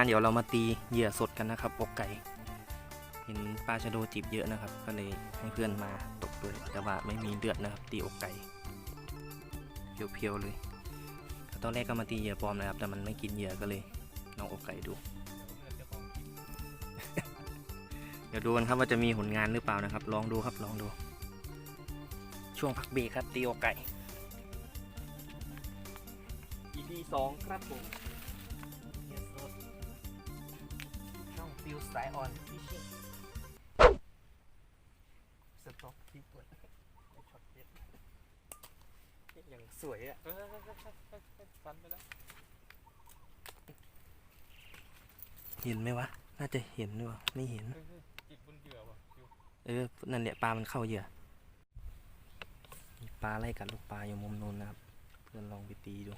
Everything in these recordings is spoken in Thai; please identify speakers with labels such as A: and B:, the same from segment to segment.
A: าเดี๋ยวเรามาตีเหยื่อสดกันนะครับอกไก่เห็นปลาชะโดจิบเยอะนะครับ ก็เลยให้เพื่อนมาตกด้วยแต่ว่าไม่มีเดือดนะครับ ตีอกไก่เพียวๆเลยตอนแรกก็มาตีเหยื่อปลอมนะครับ แต่มันไม่กินเหยื่อก็เลยลองอกไก่ดูเดี๋ยวดูกันครับว่าจะมีผลงานหรือเปล่านะครับ ลองดูครับลองดู ช่วงพักเบรกครับตีอกไก่ EP สองครับผม ช่องฟิวสไตล์ออนฟิชชิ่งสต็อกที่เปิดช็อตเด็ดอย่างสวยอะ
B: เฮ้ยเฮ้ยเฮ้ยเฮ้ยเฮ้ยเฮ้ยฟันไปแล้ว
A: เห็นไหมวะ น่าจะเห็นด้วยวะไม่เห็น
B: เฮ้ยเฮ้ยจิบบนเหยื่อว่ะฟิว
A: เออ นั่นแหละปลา มันเข้าเหยื่อมีปลาไล่กัดลูกปลาอยู่มุมนู้นนะครับ เพื่อนลองไปตีดู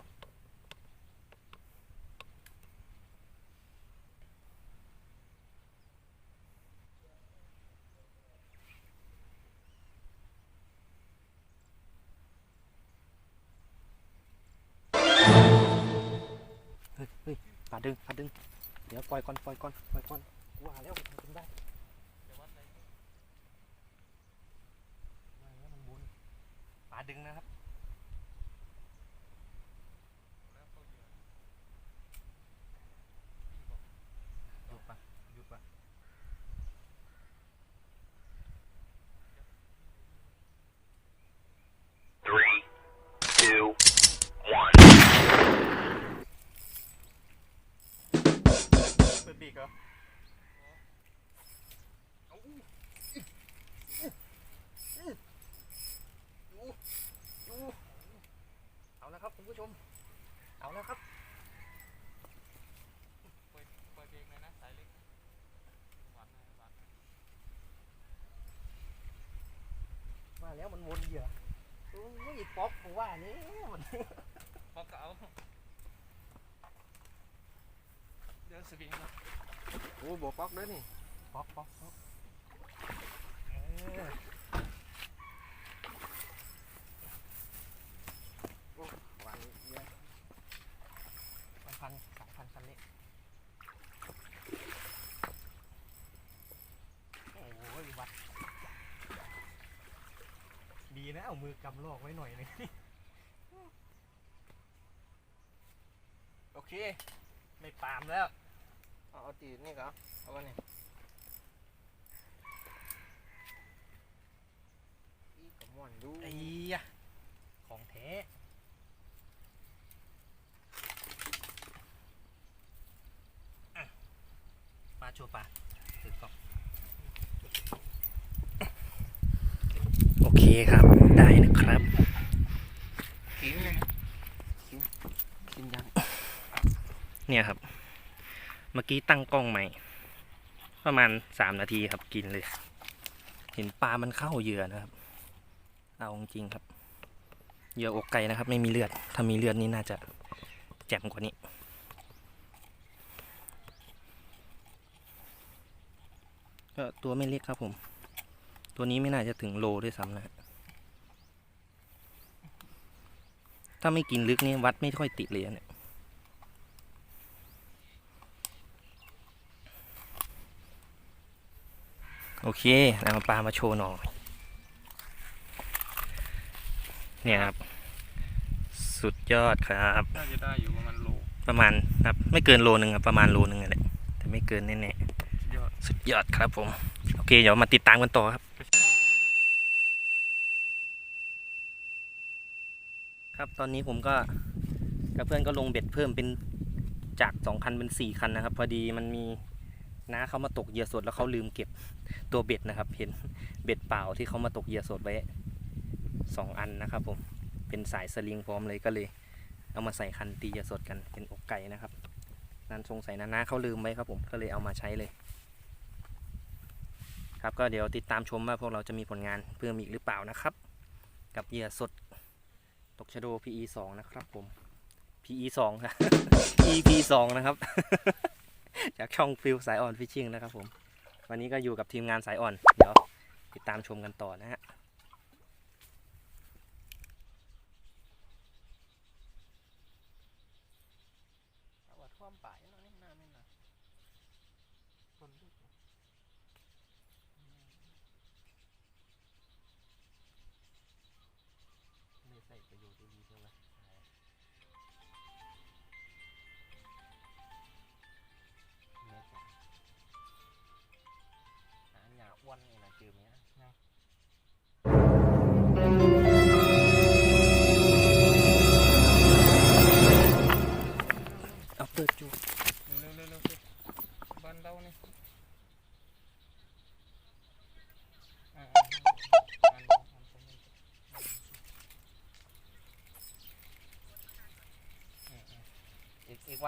A: ฮ้ยเฮ้ยปลาดึงปลาดึง เดี๋ยวปล่อยก่อนปล่อยก่อนปล่อยก่อนว่าแล้วมันทำได้
B: จะวัดอะไรเนี่ย
A: มาแล้วมันวนปลาดึงนะครับ
B: แล้วเข้าเหยื่อ
A: หยุดปะหยุดปะ
C: Three, two, one.
A: เปิดปีกเหรอเอาแล้วครับคุณผู้ชม เอาแล้วครับ
B: ปล่อยปล่อยเบรกเลยนะสายเล็กหวานนะหวานนะ
A: มาแล้วมันวนเหยื่อ โอ้ยป๊อปผมว่านี่มัน
B: พอเก่าเดี๋ยวสวิงมา
A: โอ้บป๊อกด้วยนี่ป๊อกป๊อกป๊อกเออโอ้หวานเยอะมันพันสายพันคันนี้โอ้ยวัดดี นะเอามือกำลอกไว้หน่อยหนึงโอเคไม่ปามแล้ว เอาเอาตีนี่ก็เอาไว้นี่อีกม่อนดูไอ้ยะของแท้อะปลาชัวปลาถือกล่อง โอเคครับ ได้นะครับ
B: เนี่
A: ยครับ เมื่อกี้ตั้งกล้องใหม่ ประมาณสามนาทีครับกินเลย เห็นปลามันเข้าเหยื่อนะครับ เอาจริงครับ เหยื่ออกไก่นะครับ ไม่มีเลือด ถ้ามีเลือดนี่น่าจะแจ่มกว่านี้ก็ตัวไม่เล็กครับผม ตัวนี้ไม่น่าจะถึงโลด้วยซ้ำนะฮะ ถ้าไม่กินลึกนี่วัดไม่ค่อยติดเลยอะเนี่ยโอเคเอาปลามาโชว์หน่อย เนี่ยครับ สุดยอดครับ
B: น่าจะได้อยู่ประมาณโล
A: ประมาณครับ ไม่เกินโลนึงครับประมาณโลนึงนั่นแหละแต่ไม่เกินแน่
B: ยอด
A: ๆสุดยอดครับผม โอเค เดี๋ยวมาติดตามกันต่อครับ ครับตอนนี้ผมก็กับเพื่อนก็ลงเบ็ดเพิ่มเป็นจากสองคันเป็นสี่คันนะครับ พอดีมันมีน้าเขามาตกเหยื่อสดแล้วเขาลืมเก็บตัวเบ็ดนะครับ เห็นเบ็ดเปล่าที่เขามาตกเหยื่อสดไว้สองอันนะครับผมเป็นสายสลิงพร้อมเลยก็เลย เอามาใส่คันตีเหยื่อสดกันเป็นอกไก่นะครับ นั้นสงสัยนะน้าเขาลืมไว้ครับผมก็เลยเอามาใช้เลย ครับก็เดี๋ยวติดตามชมว่าพวกเราจะมีผลงานเพิ่มอีกหรือเปล่านะครับ กับเหยื่อสด ตกชะโด PE สองนะครับผม PE สองครับ EP สองนะครับ จากช่องฟิลสายอ่อนฟิชชิ่งนะครับผม วันนี้ก็อยู่กับทีมงานสายอ่อน เดี๋ยวติดตามชมกันต่อนะฮะ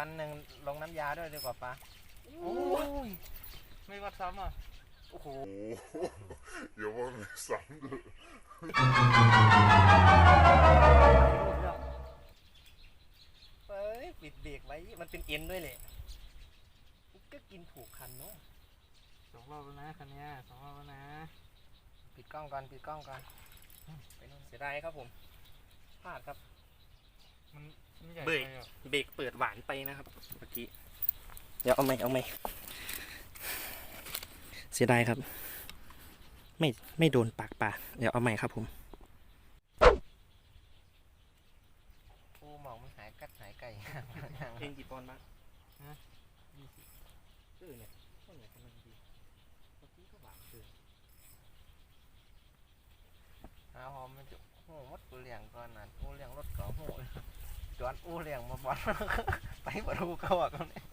A: วันหนึ่งลงน้ำยาด้วยดีกว่าปะ
B: โอ้ยไม่วัดซ้ำอะ
A: โอ้โห
D: Jag var nästan du.
A: เฮ้ยปิดเบรกไว้ มันเป็นเอ็นด้วยแหละก็กินถูกคันเนาะ
B: สองรอบแล้วนะคันเนี้ยสองรอบแล้วนะ
A: ปิดกล้องก่อน ปิดกล้องก่อนไปนู่นเสียดายครับผมพลาดครับ
B: มันมันใหญ่
A: เบรก
B: ไปอะ
A: เบรกเปิดหวานไปนะครับเมื่อกี้เดี๋ยวเอาไหมเอาไหมเสียดายครับ ไม่ไม่โดนปากปลาเดี๋ยวเอาใหม่ครับผม
E: กูมองมันหายกัดหายไก่
A: เพลงกี่ปอนด์บ้าง
B: ยี่สิบ
A: เออเนี่ยต้นเนี่ยกำลังดีเมื่อกี้ก็หวานเกิน
E: หาหอมมันจะ โหมดกูเลี้ยงก่อนนะกูเลี้ยงรถก่อโหเลยจวนอู้เลี้ยงมาบอลไปบรูเขาอะเขาเนี่ย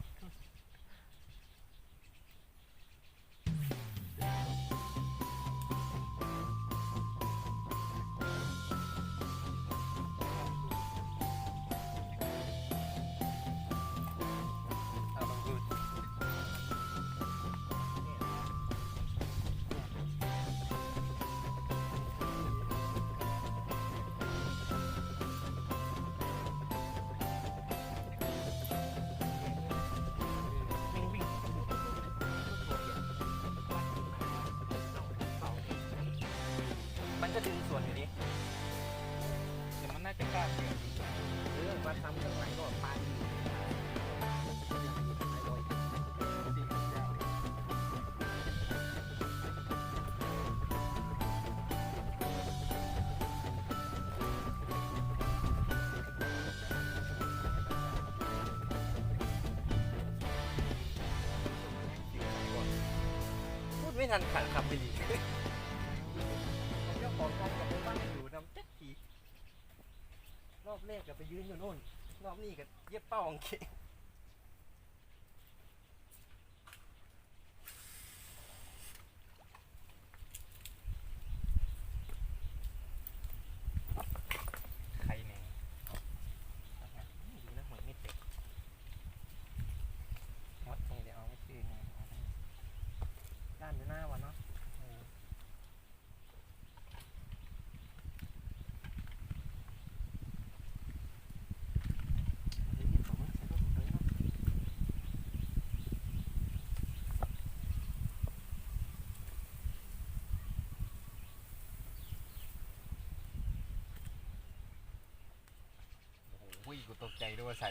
A: ไม่ทันขันขับไปดีผมเจ้าของการกับไปบ้านอยู่นำเจ็ดทีรอบแรกก็ไปยืนอยู่โน่น รอบนี้ก็เย็บเป้าของเกง
B: ใครเนี่ย
A: ดูนะเหมือนไม่เตะ
E: วัดนี่เดี๋ยวเอาไปซื้อไง
A: ด้านอยู่หน้าวะเนาะเออเดี๋ยวเย็บของมันใส่รถเลยเนาะ
B: โอ้ย กูตกใจด้วยว่าใส่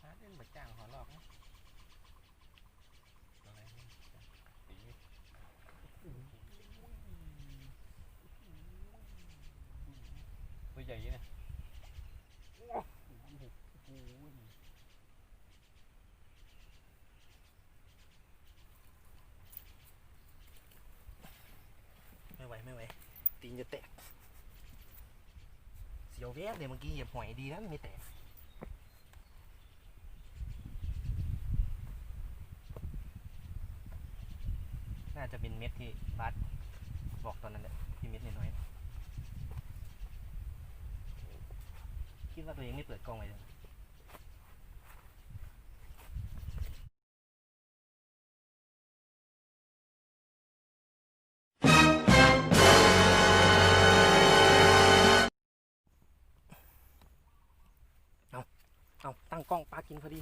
E: หาเล่นบัจ้างหอหลอกนะ
B: อะไรเนี่ยสีตัวใหญ่เนี่ย
A: ไม่ไหวไม่ไหว ตีนจะแตก เสียวแวบเลยเมื่อกี้เหยียบหอยดีนะไม่แตกน่าจะเป็นเม็ดที่บาสบอกตอนนั้นแหละที่เม็ดน้อยๆคิดว่าตัวเองไม่เปิดกล้องเลย ตั้งกล้องปลากินพอดี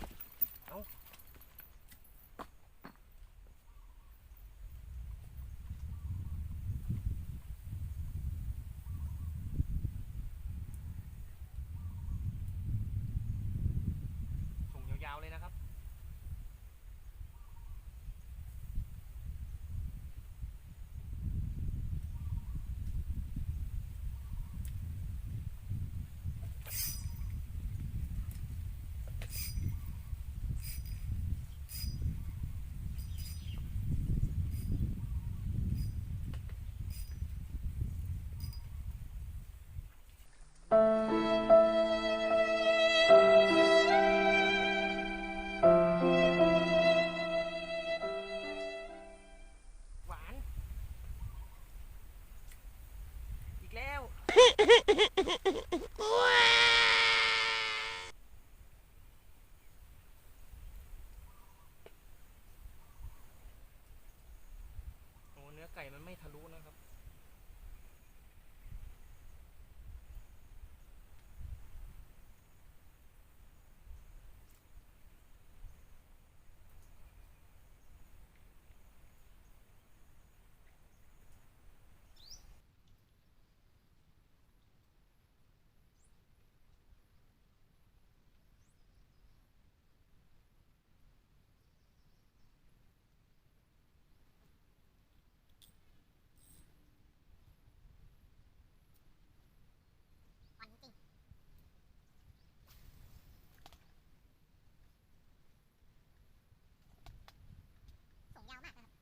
A: ยาวมา
F: กนะครับ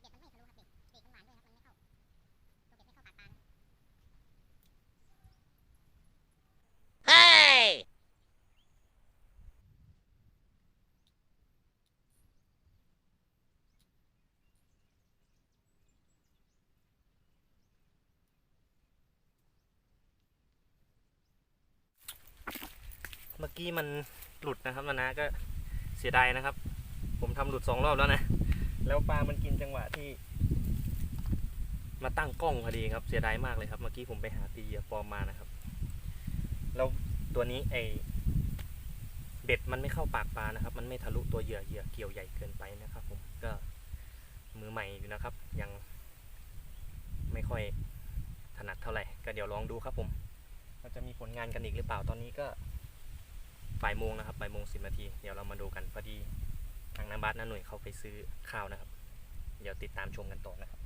F: แต่เบ็ดมันไม่ทะลุครับเบ็ดเบ็ดมันหวานด้วยครับมันไม่เข้าตัวเบ็ดไม่เข้าปากปลานะ
A: เมื่อกี้มันหลุดนะครับนานาก็เสียดายนะครับ ผมทำหลุดสองรอบแล้วนะ แล้วปลามันกินจังหวะที่ มาตั้งกล้องพอดีครับ เสียดายมากเลยครับ เมื่อกี้ผมไปหาตีเหยื่อปลอมมานะครับ แล้วตัวนี้ไอเบ็ดมันไม่เข้าปากปลานะครับ มันไม่ทะลุตัวเหยื่อเหยื่อเกี่ยวใหญ่เกินไปนะครับ ผมก็มือใหม่อยู่นะครับ ยังไม่ค่อยถนัดเท่าไหร่ ก็เดี๋ยวลองดูครับผมเราจะมีผลงานกันอีกหรือเปล่าตอนนี้ก็บ่ายโมงนะครับบ่ายโมงสิบนาที เดี๋ยวเรามาดูกันพอดี ทางน้าบัสน้าหน่วยเขาไปซื้อข้าวนะครับ เดี๋ยวติดตามชมกันต่อนะครับ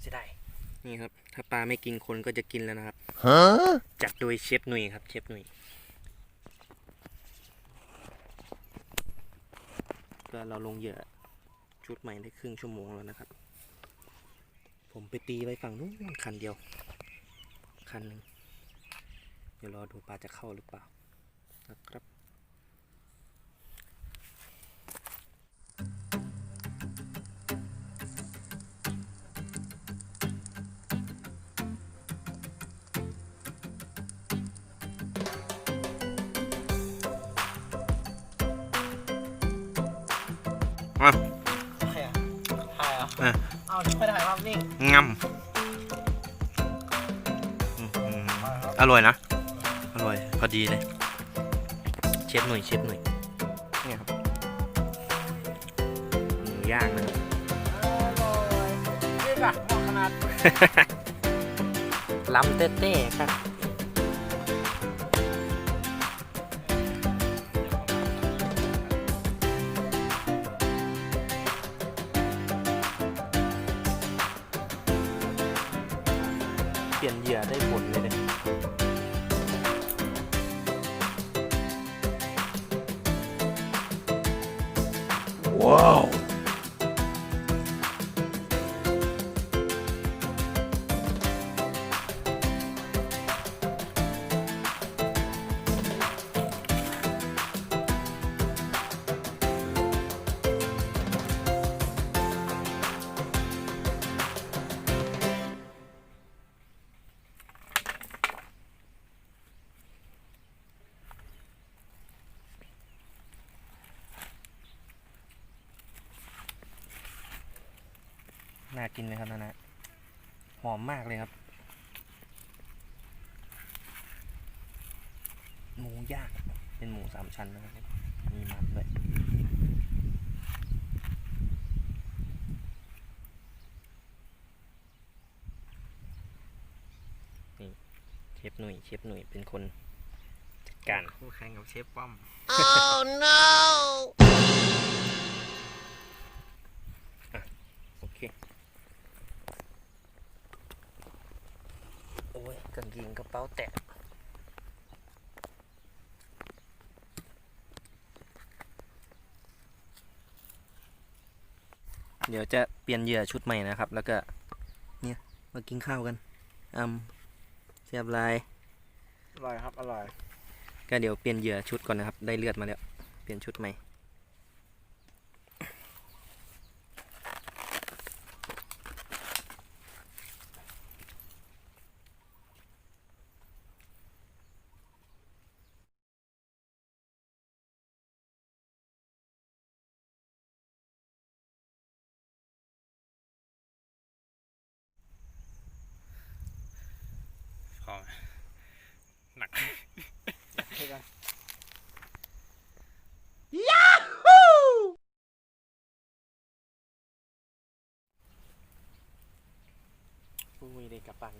A: เสียดายนี่ครับ ถ้าปลาไม่กินคนก็จะกินแล้วนะครับจัดโดยเชฟหนุ่ยครับ เชฟหนุ่ยก็เราลงเหยื่อชุดใหม่ได้ครึ่งชั่วโมงแล้วนะครับ ผมไปตีไว้ฝั่งนู้นคันเดียว คันหนึ่งเดี๋ยวรอดูปลาจะเข้าหรือเปล่านะครับ
E: เอาเดี๋ยวไปถ่ายภาพนิ่ง
A: งำอื้อหืออร่อยนะ อร่อย พอดีเลย เชฟหน่อยเชฟหน่อยเนี่ยครับหมูย่างนะครับ
E: อร่อยนี่ค่ะเหมาะขนาด
A: ล้ำเต้ๆครับ น่ากินเลยครับนานะหอมมากเลยครับ หมูย่างเป็นหมูสามชั้นนะครับมีมันด้วยนี่เชฟหนุ่ยเชฟหนุ่ยเป็นคนจัดการ
E: คู่แข่งกับเชฟป้อม
A: โอเค โอ้ย กางเกงกระเป๋าแตะเดี๋ยวจะเปลี่ยนเหยื่อชุดใหม่นะครับ แล้วก็เนี่ยมากินข้าวกันอืมเสียบลาย
E: อร่อยครับ อร่อย
A: ก็เดี๋ยวเปลี่ยนเหยื่อชุดก่อนนะครับ ได้เลือดมาแล้ว เปลี่ยนชุดใหม่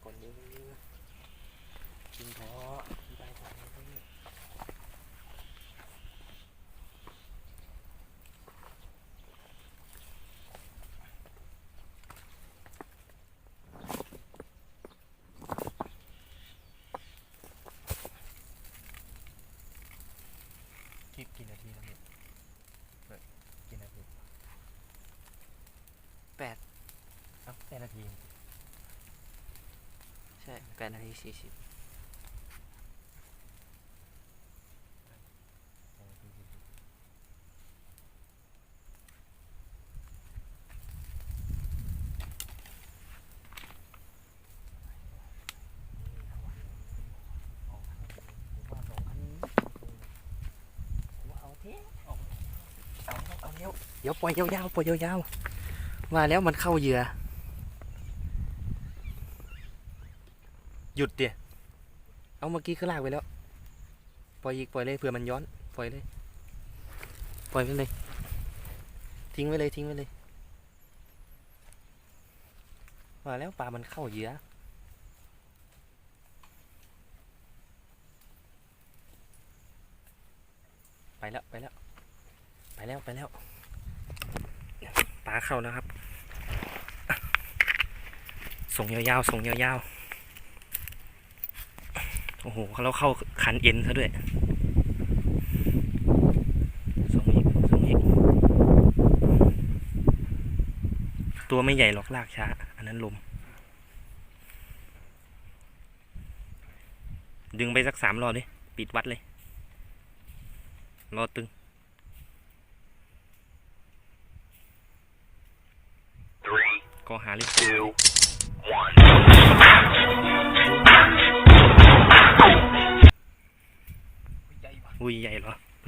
A: กลับบ้านก่อนเด้อกินพอไปทางนี้คลิปกี่นาทีแล้วเนี่ยเกี่นาที
E: แปด
A: เอ้าแปดนาที
E: ช่แปดนาทีสี่สิบ
A: เดี๋ยวปล่อยยาวๆปล่อยยาวๆว่าแล้วมันเข้าเหยื่อ หยุดเดี๋ยเอาเมื่อกี้คือลากไปแล้ว ปล่อยอีกปล่อยเลยเผื่อมันย้อน ปล่อยเลย ปล่อยไปเลย ทิ้งไว้เลยทิ้งไว้เลยว่าแล้วปลามันเข้าเหยื่อไปแล้วไปแล้ว ไปแล้วไปแล้วปลาเข้าแล้วครับ ส่งยาวๆส่งยาวๆ โอ้โหเราเข้าขันเอ็นซะด้วยส่งอีกส่งอีกตัวไม่ใหญ่หรอกลากช้า อันนั้นลม ดึงไปสักสามรอบดิ ปิดวัดเลย รอตึง
C: Three,
A: ก็หาเลย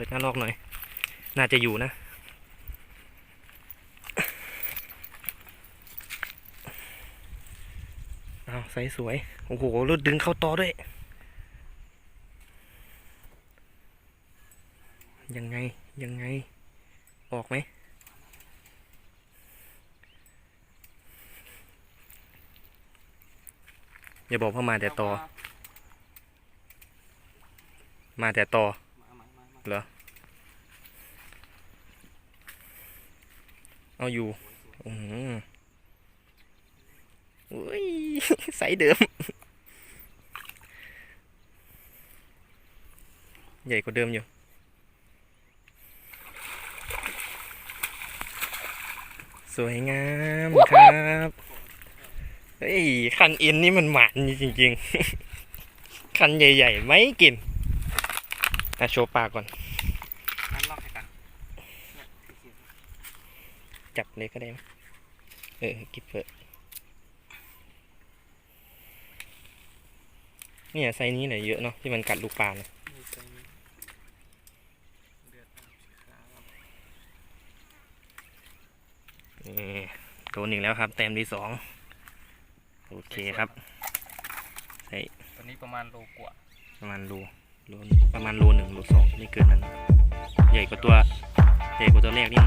E: ปิ
A: ดหน้าลอกหน่อย น่าจะอยู่นะเอาไซส์สวย โอ้โหรถดึงเข้าต่อด้วย ยังไง ยังไง ออกไหมอย่าบอกว่ามาแต่ต่อ มาแต่ต่อ เหรอ เอาอยู่อืมอุ้ยใสเดิม ใหญ่กว่าเดิมอยู่สวยงามครับ เฮ้ย คันเอ็นนี่มันหมันจริง ๆ คันใหญ่ ๆ ไม่กินอ่โชว์ปากก่อ
E: นลอกให้กันเนี่ยสี่สิบ
A: จับเลยก็ได้ไหมเออกิบเถอะเนี่ยไซส์นี้แหละเยอะเนาะที่มันกัดลูกปลาเนะ
E: มีตัวนี้เดือดตามสีขาว
A: นี่โดนอีกแล้วครับ แต้มที่สองโอเคครับใส่
E: ตัวนี้ประมาณโลกว่า
A: ประมาณโลโลประมาณโลหนึ่งโลสองไม่เกินนั้น ใหญ่กว่าตัว ใหญ่กว่าตัวแรกนี่